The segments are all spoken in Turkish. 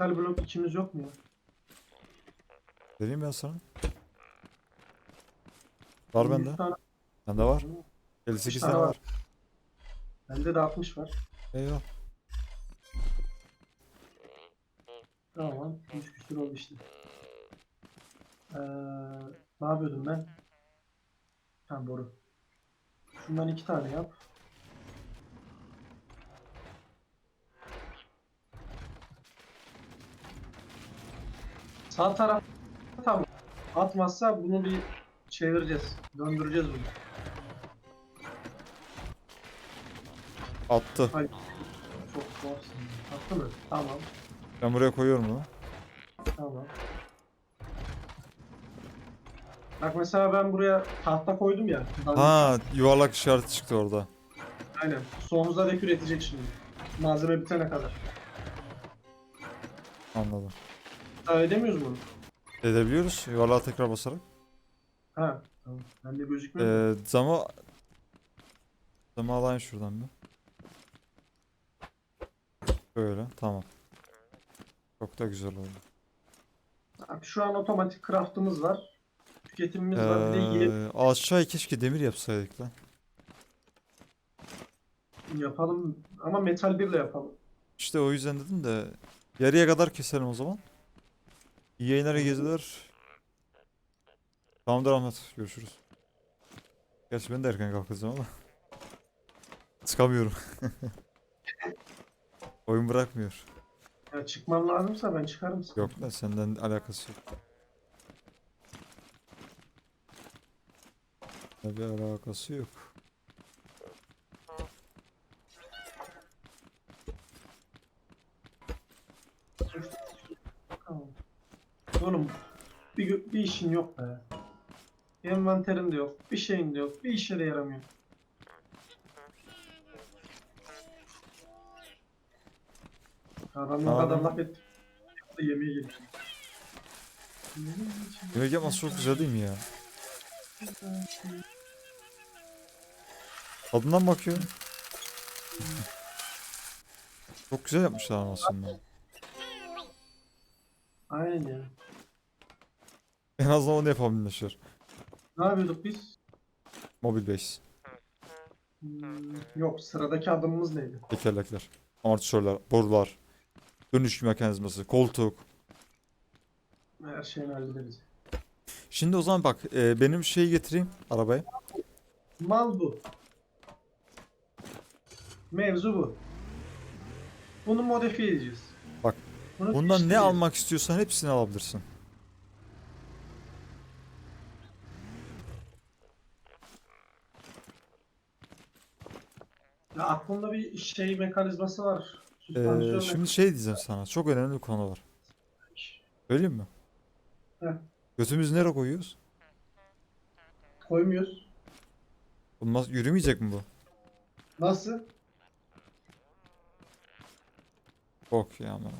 metal blok içimiz yok mu ya? Vereyim ben sana. Var 100 bende. tane- Bende var. 58 tane tane var. var. Bende de 60 var. Eyvah. Tamam. 100 küsur oldu işte. Ee, ne yapıyordum ben? Ha boru. Şundan iki tane yap. Sağ taraf tamam. Atmazsa bunu bir çevireceğiz. Döndüreceğiz bunu. Attı. Çok tuhafsın. Attı mı? Tamam. Ben buraya koyuyorum bunu. Tamam. Bak mesela ben buraya tahta koydum ya. Ha yuvarlak işareti çıktı orada. Aynen. Sonsuza dek üretecek şimdi. Malzeme bitene kadar. Anladım. Daha edemiyoruz mu? Edebiliyoruz. Yuvarlığa tekrar basarak. Ha. Tamam. Bende gözükmüyor. Ee, zama... Zama alayım şuradan bir. Böyle. Tamam. Çok da güzel oldu. Bak şu an otomatik craftımız var. Tüketimimiz var. Bir de yiyip Ee, keşke demir yapsaydık lan. yapalım. Ama metal birle yapalım. İşte o yüzden dedim de yarıya kadar keselim o zaman. İyi yayınlar, iyi geceler. Tamamdır Ahmet. Görüşürüz. Gerçi ben de erken kalkacağım ama. Çıkamıyorum. Oyun bırakmıyor. Ya çıkmam lazımsa ben çıkarım. sana. Yok da senden alakası yok. Tabii alakası yok. Oğlum bir, bir işin yok be. Envanterin de yok. Bir şeyin de yok. Bir işe de yaramıyor. Adam o Abi. kadar laf etti. Yemeğe gelmiş. Yemek yapması çok güzel değil mi ya? Tadından bakıyor. Çok güzel yapmışlar aslında. Aynen ya. En azından onu yapabilmişler. Ne yapıyorduk biz? Mobil base, Hmm, yok sıradaki adımımız neydi? tekerlekler, amortisörler, borular, dönüş mekanizması, koltuk. Her şeyini hallederiz. Şimdi o zaman bak e, benim şeyi getireyim arabaya. Mal bu. Mevzu bu. Bunu modifiye edeceğiz. Bak, Bunu Bundan ne değiştireceğiz. almak istiyorsan hepsini alabilirsin. Ya aklımda bir şey mekanizması var. Ee, şimdi şey diyeceğim sana. Çok önemli bir konu var. Söyleyeyim mi? Heh. Götümüzü nereye koyuyoruz? Koymuyoruz. Olmaz, yürümeyecek mi bu? Nasıl? Bok ya aman.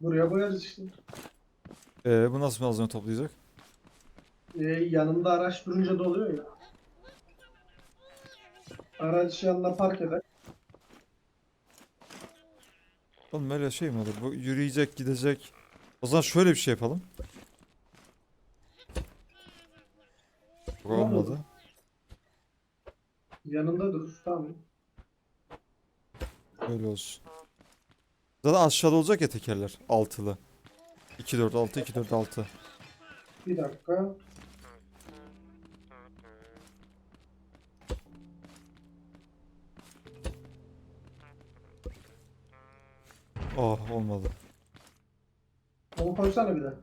Buraya koyarız işte. Ee, bu nasıl malzeme toplayacak? Ee, yanında araç durunca da oluyor ya. Araç yanına park eder. Oğlum öyle şey mi olur? Bu yürüyecek, gidecek. O zaman şöyle bir şey yapalım. Bu Ne oldu? olmadı. Yanında durur. Tamam. Böyle olsun. Zaten aşağıda olacak ya tekerler. Altılı. 2 4 6 2 4 6. Bir dakika. Oh olmadı. Onu koysana bir de.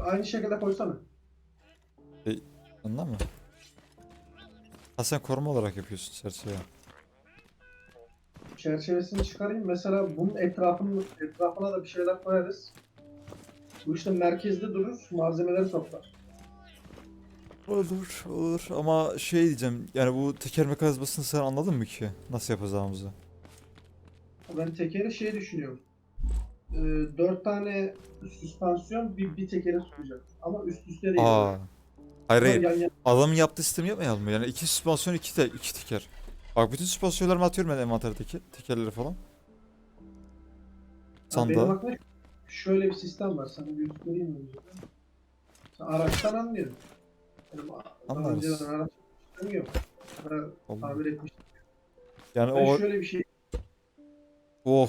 Aynı şekilde koysana. Anladın mı? Ha sen koruma olarak yapıyorsun çerçeve. çerçevesini çıkarayım. Mesela bunun etrafını, etrafına da bir şeyler koyarız. Bu işte merkezde durur, malzemeleri toplar. Olur olur ama şey diyeceğim yani bu teker mekanizmasını sen anladın mı ki nasıl yapacağımızı? Ben tekeri şey düşünüyorum. Ee, dört tane süspansiyon bir, bir tekeri tutacak. Ama üst üste değil. Aa. Hayır hayır Yan yana- adamın yaptığı sistemi yapmayalım mı? Yani iki süspansiyon iki, te iki teker. Bak bütün süspansiyonlarımı atıyorum ben envanterdeki tekerleri falan. Ha, Benim Sandığa. aklımda şöyle bir sistem var. Sana göstereyim mi? Sen araçtan anlıyorsun. Benim daha Anlarız. araç yok. Tamir etmiş. Yani Ben o şöyle bir şey oh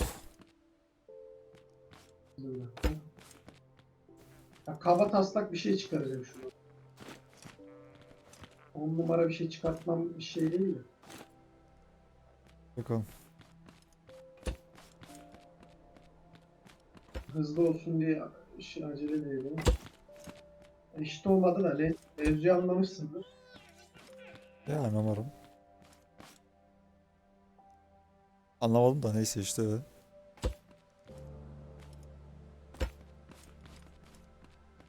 ya, kaba taslak bir şey çıkaracağım şunu. On numara bir şey çıkartmam bir şey değil mi? bakalım. Hızlı olsun diye şey acele değil. değil mi? Eşit olmadı da ne? Mevzuyu anlamışsındır. Yani umarım. Anlamadım da neyse işte.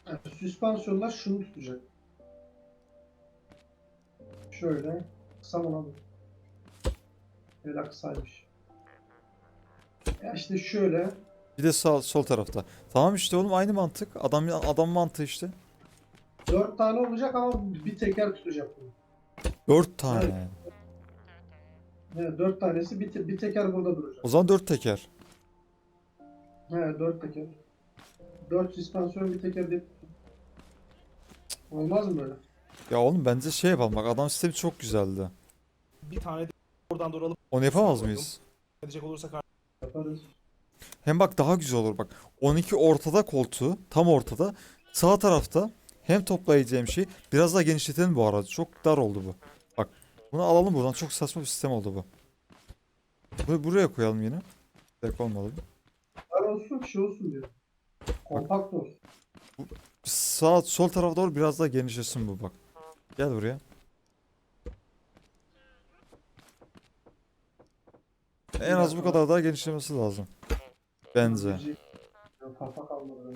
Yani süspansiyonlar şunu tutacak. Şöyle. Kısa mı lan bu? Böyle kısaymış. Ya işte şöyle. Bir de sağ sol tarafta. Tamam işte oğlum aynı mantık. Adam adam mantığı işte. Dört tane olacak ama bir teker tutacak bunu. Dört tane. Evet, dört tanesi bir, te- bir teker burada duracak. O zaman dört teker. He, dört teker. Dört süspansiyon bir teker de... Olmaz mı böyle? Ya oğlum bence şey yapalım bak adam sistemi çok güzeldi. Bir tane de oradan doğru alıp Onu yapamaz mıyız? edecek olursak Yaparız. Hem bak daha güzel olur bak. 12 ortada koltuğu tam ortada. Sağ tarafta hem toplayacağım şey biraz daha genişletelim bu arada. Çok dar oldu bu. Bunu alalım buradan. Çok saçma bir sistem oldu bu. Bunu buraya koyalım yine. Tek olmadı. Dar olsun şey olsun diyor. Kompakt olsun. Sağ sol tarafa doğru biraz daha genişlesin bu bak. Gel buraya. En az bu kadar daha genişlemesi lazım. Bence. Kafa kalmadı.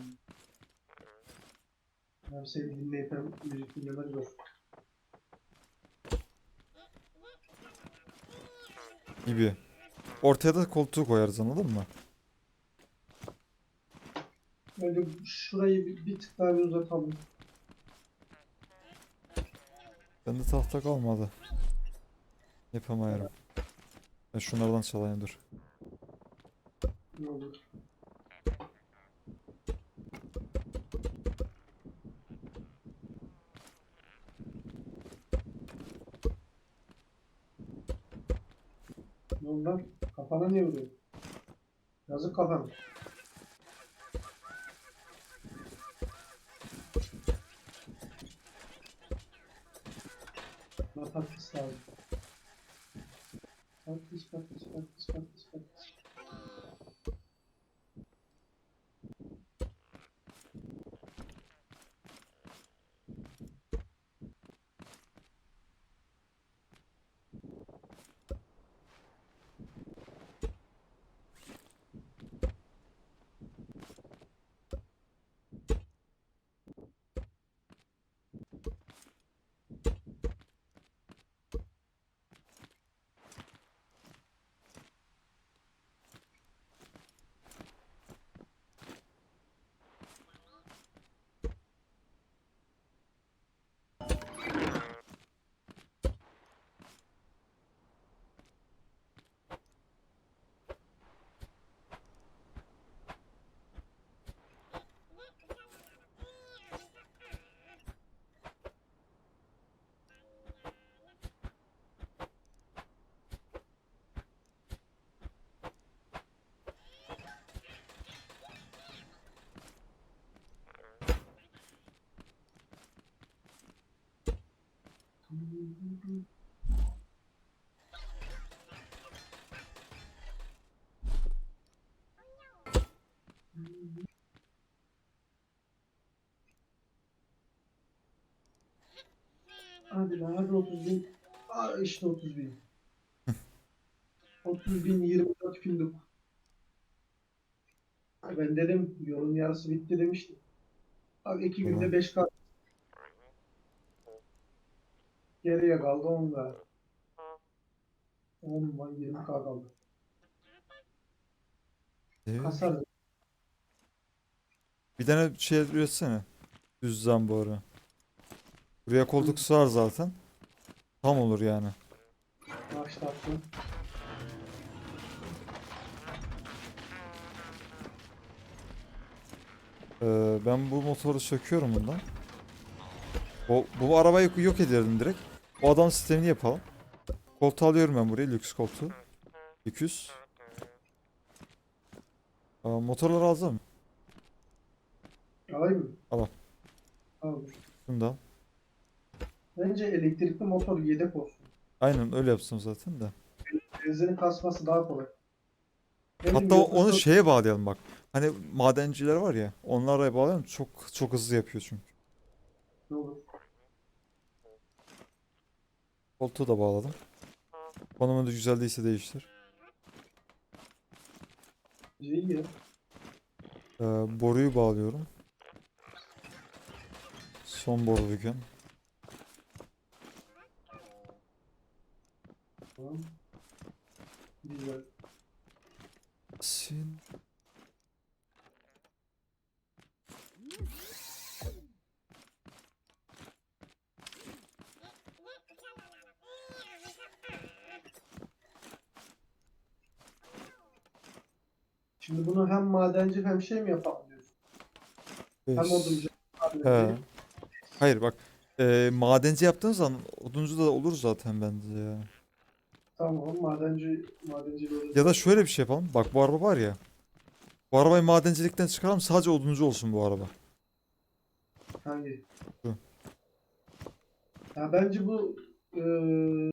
Hem seni dinleyip müzik dinlemek zor. Gibi. Ortaya da koltuğu koyarız anladın mı? Böyle şurayı bir, bir tık daha bir uzatalım. Bende tahta kalmadı. Yapamayarım. Ben şunlardan çalayım dur. Ne olur. Oldu lan? Kafana niye vuruyor? Yazık kafana. Bana patates lazım. Patates, patates, patates, patates, Hadi lan hadi 30 bin. Aa işte 30 bin. 30 bin 24 günlük. Ben dedim yolun yarısı bitti demiştim. Abi iki günde Tamam. 5 k Geriye kaldı 10 k 10 var 20 k kaldı. Ee, Kasar. bir tane şey üretsene. Düz zamboru. Buraya koltuk sığar zaten. Tam olur yani. Başlattım. Ee, ben bu motoru söküyorum bundan. Bu, bu arabayı yok ederdim direkt. O adam sistemini yapalım. Koltuğu alıyorum ben buraya. Lüks koltuğu. 200. Aa, motorları alacağım. Alayım mı? Al. Al. Bundan. Bence elektrikli motor yedek olsun. Aynen öyle yapsam zaten de. Benzinin kasması daha kolay. Benim Hatta onu şeye bağlayalım bak. Hani madenciler var ya. Onlara bağlayalım. Çok çok hızlı yapıyor çünkü. Ne olur? Koltuğu da bağladım. Konumu da güzel değilse değiştir. İyi ya. Ee, boruyu bağlıyorum. Son boru bugün. Tamam. Güzel. Sin. Şimdi bunu hem madenci hem şey mi yapalım diyorsun? Hem beş. oduncu. He. Hayır bak. ee, madenci yaptığınız zaman oduncu da olur zaten bence ya. Tamam madenci madenci böyle. Ya da şöyle bir şey yapalım. Bak bu araba var ya. Bu arabayı madencilikten çıkaralım sadece oduncu olsun bu araba. Hangi? Şu. Ya bence bu eee,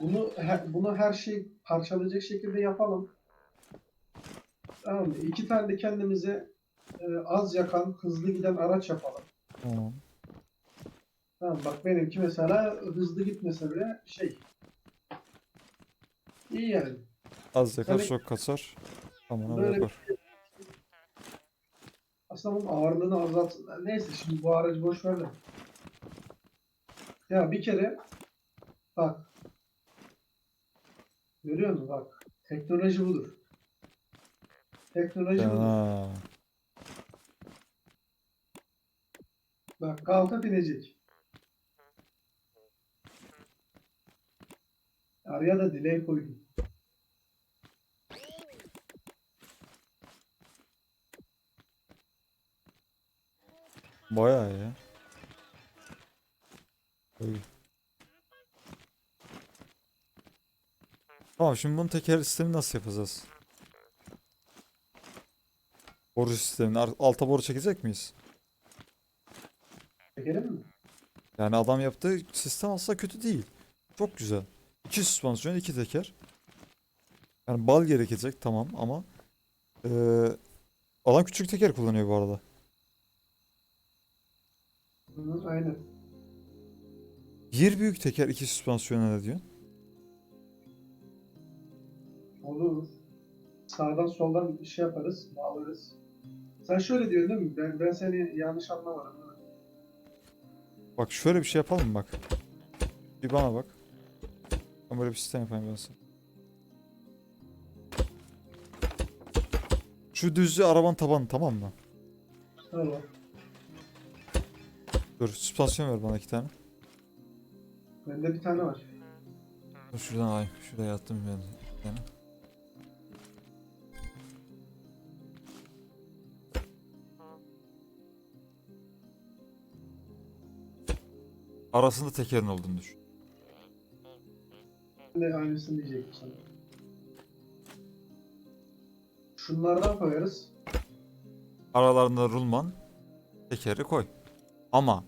bunu he- bunu her şey parçalayacak şekilde yapalım. Tamam mı? İki tane de kendimize eee, az yakan, hızlı giden araç yapalım. Tamam. Tamam bak benimki mesela hızlı gitmese bile şey iyi yani. Az yakar Tabii- çok kaçar. Tamam Böyle- yapar. Aslında bunun ağırlığını azalt. Neyse şimdi bu aracı boş ver de. Ya bir kere bak. Görüyor musun bak. Teknoloji budur. Teknoloji. Ya. Bak kalkıp inecek. Araya da delay koydum. Bayağı ya. Öyle. Tamam şimdi bunun teker sistemi nasıl yapacağız? Boru sistemini alta boru çekecek miyiz? Çekelim mi? Yani adam yaptığı sistem aslında kötü değil. Çok güzel. İki süspansiyon, iki teker. Yani bal gerekecek tamam ama eee adam küçük teker kullanıyor bu arada. Aynen. Bir büyük teker iki süspansiyona ne diyorsun? Olur. Sağdan soldan bir şey yaparız, bağlarız. Sen şöyle diyorsun değil mi? Ben, ben seni yanlış anlamadım. Bak şöyle bir şey yapalım mı bak. Bir bana bak. Ben böyle bir sistem yapayım ben sana. Şu düzlüğü arabanın tabanı tamam mı? Tamam. Dur süspansiyon ver bana iki tane. Bende bir tane var. Dur şuradan alayım. Şuraya attım ben bir tane. Arasında tekerin olduğunu düşün. Ben de aynısını diyecektim sana. Şunlardan koyarız. Aralarında rulman tekeri koy. Ama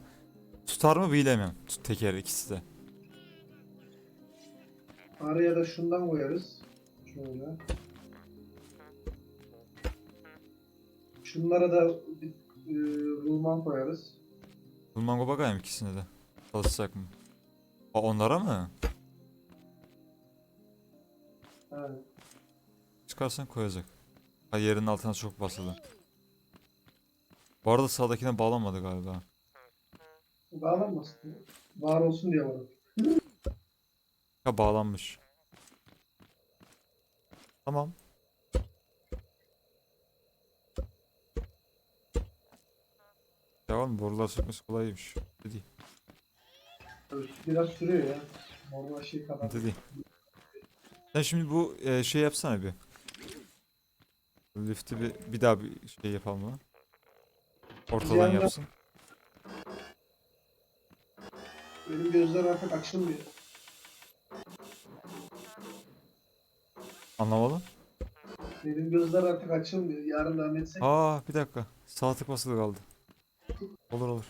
tutar mı bilemem. Tut tekeri ikisi de. Araya da şundan koyarız. Şöyle. Şunlara da bir e, rulman koyarız. Rulman go bakayım ikisine de. Çalışacak mı? Aa, onlara mı? Ha. Çıkarsan koyacak. Ha yerin altına çok basılı. Bu arada sağdakine bağlanmadı galiba. Bağlanmasın. Var olsun diye var. Ha bağlanmış. Tamam. Ya oğlum borular sökmesi kolaymış. Dedi. Biraz sürüyor ya. Normal şey kadar. Dedi. Sen şimdi bu e, şey yapsana bir. Lift'i bir, bir daha bir şey yapalım mı? Ortadan yandan- yapsın. Benim gözler artık açılmıyor. Anlamadım. Benim gözler artık açılmıyor. Yarın devam etsek. Aa bir dakika. Sağ tık basılı kaldı. Olur olur.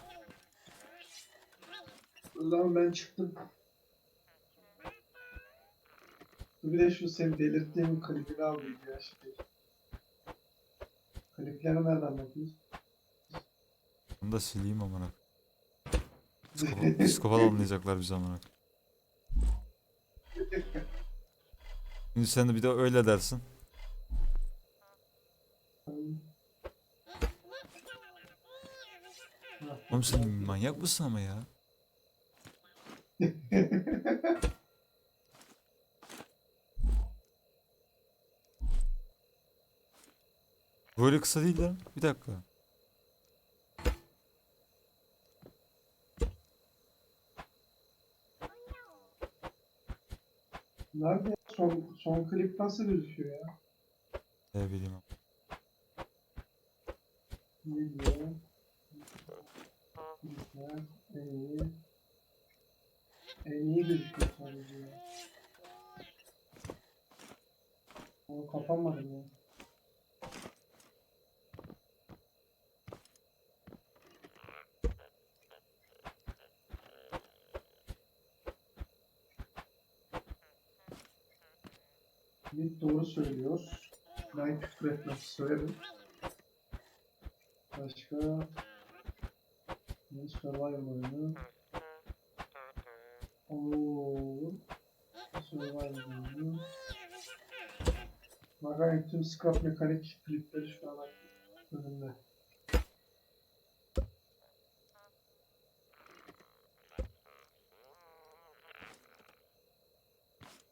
O zaman ben çıktım. Bir de şu seni delirttiğim klipini aldım ya şimdi. Klipleri nereden bakıyorsun? Bunu da sileyim amına. Psikopat, psikopat anlayacaklar bizi amına. Şimdi sen de bir de öyle dersin. Oğlum sen manyak mısın ama ya? Böyle kısa değil lan. Bir dakika. Nerede? Son, son klip nasıl gözüküyor ya? Ne bileyim. Ne diyor? En iyi. En iyi gözüküyor sadece ya. Onu kapamadım ya. Bir doğru söylüyor. Ben küfür etmek söylerim. Başka ne survival oyunu? Oo. Magari tüm scrap mekanik klipleri şu an önümde.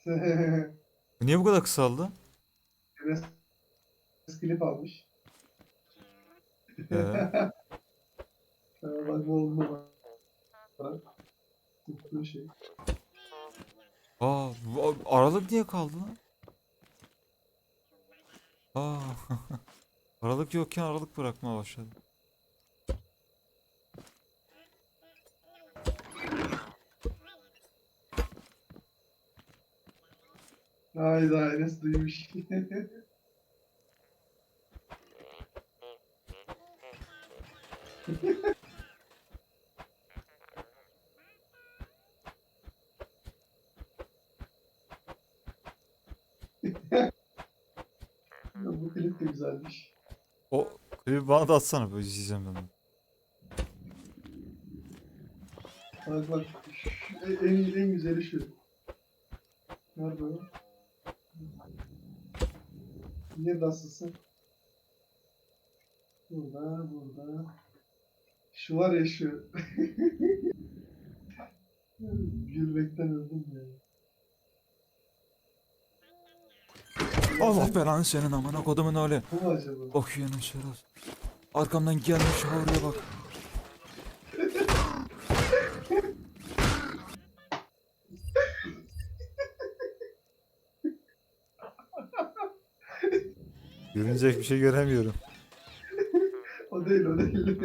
Niye bu kadar kısaldı? Enes klip almış. Ee, bak bu oldu bak. Şey. aa, aralık niye kaldı lan? Aa, aralık yokken aralık bırakmaya başladı. Hayda Enes duymuş. Ya bu klip de güzelmiş. O klibi bana da atsana böyle izleyeceğim ben. Bak bak. şu- En, en güzeli şu. Nerede o? Niye nasılsın? Burada, burada. Şu var ya şu. Gülmekten öldüm ya. Allah belanı senin amına kodumun öyle. Bu mu acaba? Bakıyorsun şeref. Arkamdan gelmiş oraya bak. Görünecek bir şey göremiyorum. O değil, o değil.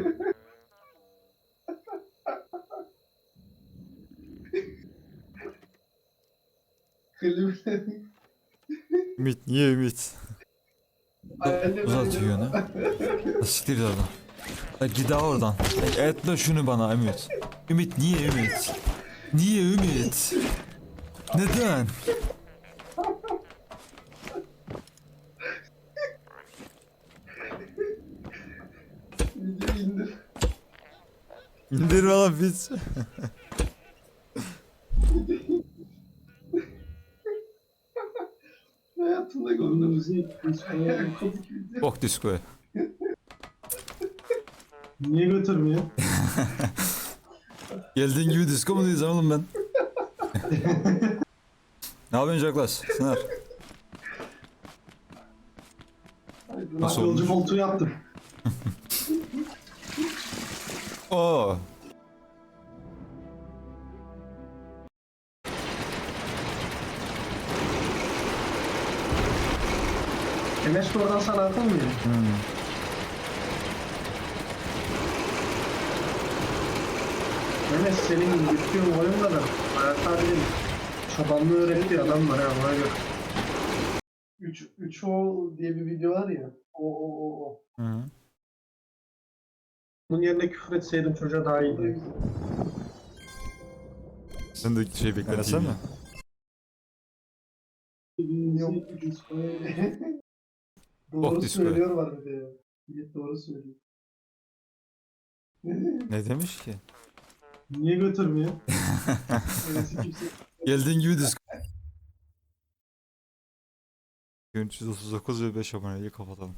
Klipten Ümit niye Ümit? Öyle. ne? Siktir git oradan. Ya git daha oradan. Ya Etme şunu bana Ümit. Ümit niye Ümit? Niye Ümit? Neden? İndir bana biz. Bok diskoya. Niye götürmüyor? Geldiğin gibi disko mu diyeceğim oğlum ben? ne yapıyorsun Jacklaş? Sınar. Nasıl Yolcu olmuş? koltuğu yaptım. Oo. Enes de oradan sana atılmıyor. Hmm. Enes senin gittiğin oyunda da hayatta değil. Çobanlığı öğretiyor adam var ya buna göre. 3 3 o diye bir video var ya. O o o o. Hı. Bunun yerine küfür etseydim çocuğa daha iyiydi. Sen de şey beklenesen mi? Yok. Bok doğru disco. söylüyor var bir de ya. Doğru söylüyor. Ne demiş ki? Niye götürmüyor? Enes'i kimse... Geldiğin gibi disk. 339 ve 5 aboneyi kapatalım.